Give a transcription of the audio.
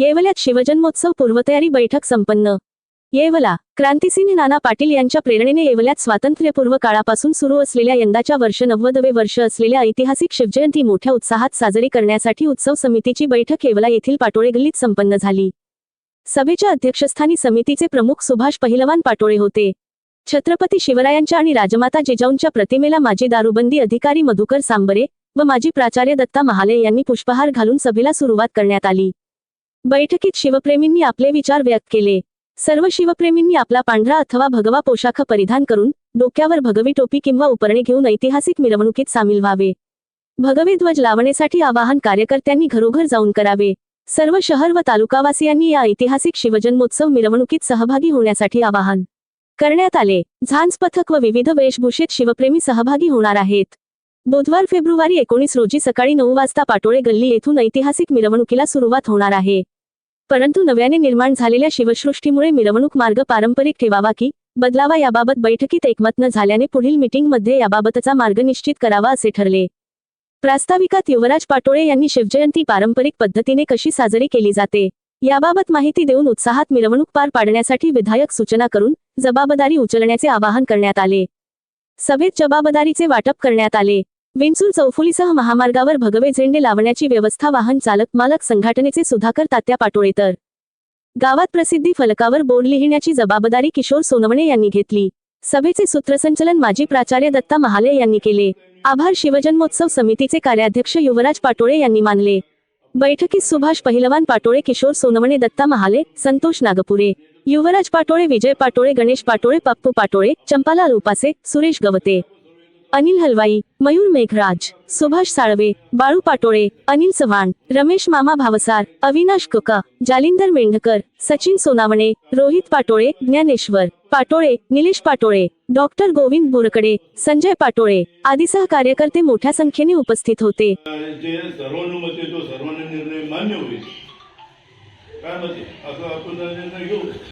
येवल्यात शिवजन्मोत्सव पूर्वतयारी बैठक संपन्न. येवला क्रांतिसिंह नाना पाटील यांच्या प्रेरणेने येवल्यात स्वातंत्र्यपूर्व काळापासून सुरू असलेल्या यंदाच्या वर्ष नव्वदवे वर्ष असलेल्या ऐतिहासिक शिवजयंती मोठ्या उत्साहात साजरी करण्यासाठी उत्सव समितीची बैठक येवला येथील पाटोळे गल्लीत संपन्न झाली. सभेच्या अध्यक्षस्थानी समितीचे प्रमुख सुभाष पहिलवान पाटोळे होते. छत्रपती शिवरायांच्या आणि राजमाता जिजाऊंच्या प्रतिमेला माजी दारूबंदी अधिकारी मधुकर सांबरे व माजी प्राचार्य दत्ता महाले यांनी पुष्पहार घालून सभेला सुरुवात करण्यात आली. बैठकीत शिवप्रेमींनी आपले विचार व्यक्त केले. सर्व शिवप्रेमींनी आपला पांढरा अथवा भगवा पोशाख परिधान करून डोक्यावर भगवी टोपी किंवा उपरणे घेऊन ऐतिहासिक मिरवणुकीत सामील व्हावे. भगवे ध्वज लावण्यासाठी आवाहन कार्यकर्त्यांनी घरोघर जाऊन करावे. सर्व शहर व तालुकावासियांनी या ऐतिहासिक शिवजन्मोत्सव मिरवणुकीत सहभागी होण्यासाठी आवाहन करण्यात आले. झांज पथक व विविध वेशभूषेत शिवप्रेमी सहभागी होणार आहेत. बुधवार फेब्रुवारी एकोणीस रोजी सकाळी नऊ वाजता पाटोळे गल्ली येथून ऐतिहासिक मिरवणुकीला सुरुवात होणार आहे. परंतु नव्याने निर्माण झालेल्या शिवसृष्टीमुळे मिरवणूक मार्ग पारंपरिक ठेवावा की बदलावा याबाबत बैठकीत एकमत न झाल्याने पुढील मीटिंगमध्ये याबाबतचा मार्ग निश्चित करावा असे ठरले. प्रास्ताविकात युवराज पाटोळे यांनी शिवजयंती पारंपरिक पद्धतीने कशी साजरी केली जाते याबाबत माहिती देऊन उत्साहात मिरवणूक पार पाडण्यासाठी विधायक सूचना करून जबाबदारी उचलण्याचे आवाहन करण्यात आले. सभेत जबाबदारीचे वाटप करण्यात आले. विंचूर चौफुलीसह महामार्गावर भगवे झेंडे लावण्याची व्यवस्था वाहन चालक मालक संघटनेचे सुधाकर तात्या पाटोळे तर गावात प्रसिद्धी फलकावर बोर्ड लिहिण्याची जबाबदारी किशोर सोनवणे यांनी घेतली. सभेचे सूत्रसंचलन माजी प्राचार्य दत्ता महाले यांनी केले. आभार शिवजन्मोत्सव समितीचे कार्याध्यक्ष युवराज पाटोळे यांनी मानले. बैठकीत सुभाष पहिलवान पाटोळे किशोर सोनवणे दत्ता महाले संतोष नागपुरे युवराज पाटोळे विजय पाटोळे गणेश पाटोळे पप्पू पाटोळे चंपालाल उपासे सुरेश गवते. अनिल हलवाई मयूर मेघराज सुभाष साळवे बाळू पाटोळे अनिल चव्हाण रमेश मामा भावसार अविनाश कुका जालिंदर मेंढकर सचिन सोनावणे रोहित पाटोळे ज्ञानेश्वर पाटोळे निलेश पाटोळे डॉक्टर गोविंद बोरकडे संजय पाटोळे आदीसह कार्यकर्ते मोठ्या संख्येने उपस्थित होते. सर्वानुमते तो सर्वांना निर्णय मान्य होईल. काय असं आपण निर्णय घेऊ.